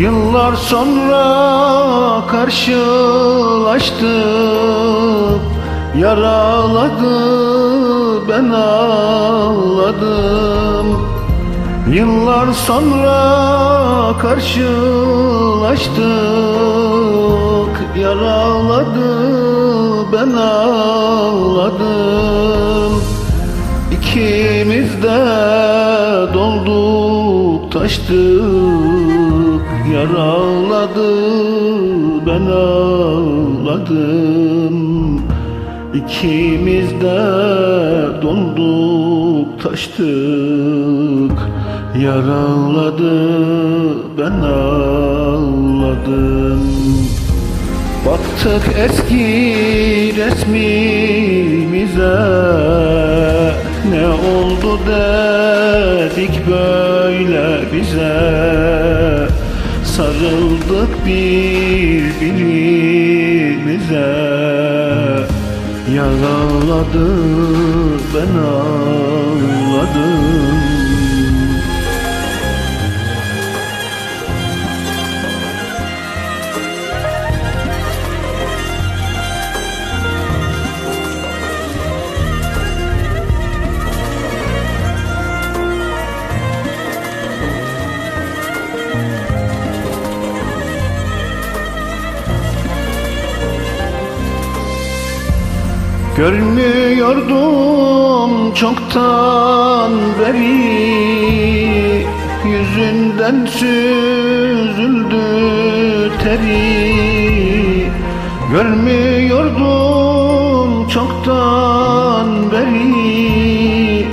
Yıllar sonra karşılaştık. Yaraladı ben ağladım. Yıllar sonra karşılaştık. Yaraladı ben ağladım. İkimiz de dolduk taştık Yaraladı ben ağladım. İkimiz de dolduk taştık. Yaraladı ben ağladım. Baktık eski resmimize Ne oldu dedik böyle bize Sarıldık birbirimize. Yaraladı ben ağladım Görmüyordum çoktan beri. Yüzünden süzüldü teri. Görmüyordum çoktan beri.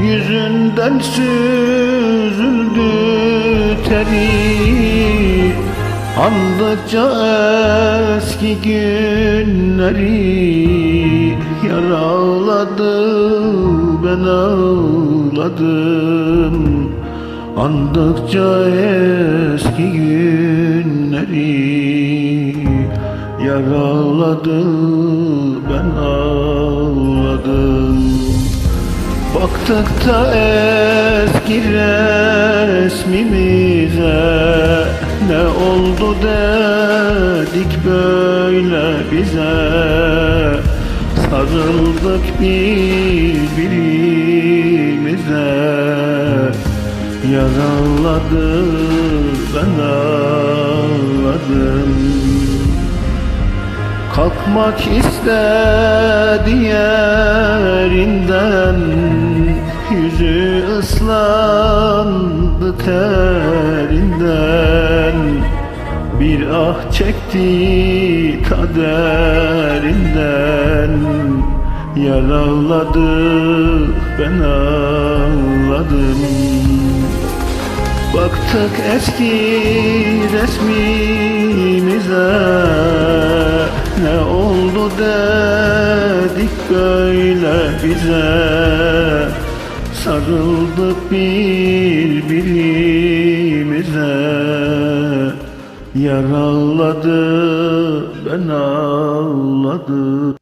Yüzünden süzüldü teri. Andıkça eski günleri Yaraladı ben ağladım. Andıkça eski günleri Yaraladı ben ağladım. Baktık da eski resmimize Ne oldu dedik böyle bize Sarıldık birbirimize. Yaraladı ben ağladım. Kalkmak istedi yerinden Yüzü ıslandı terinden. Bir ah çekti kaderinden Yaraladı ben ağladım. Baktık eski resmimize Ne oldu dedik böyle bize. Sarıldık birbirimize. Yaraladı ben ağladım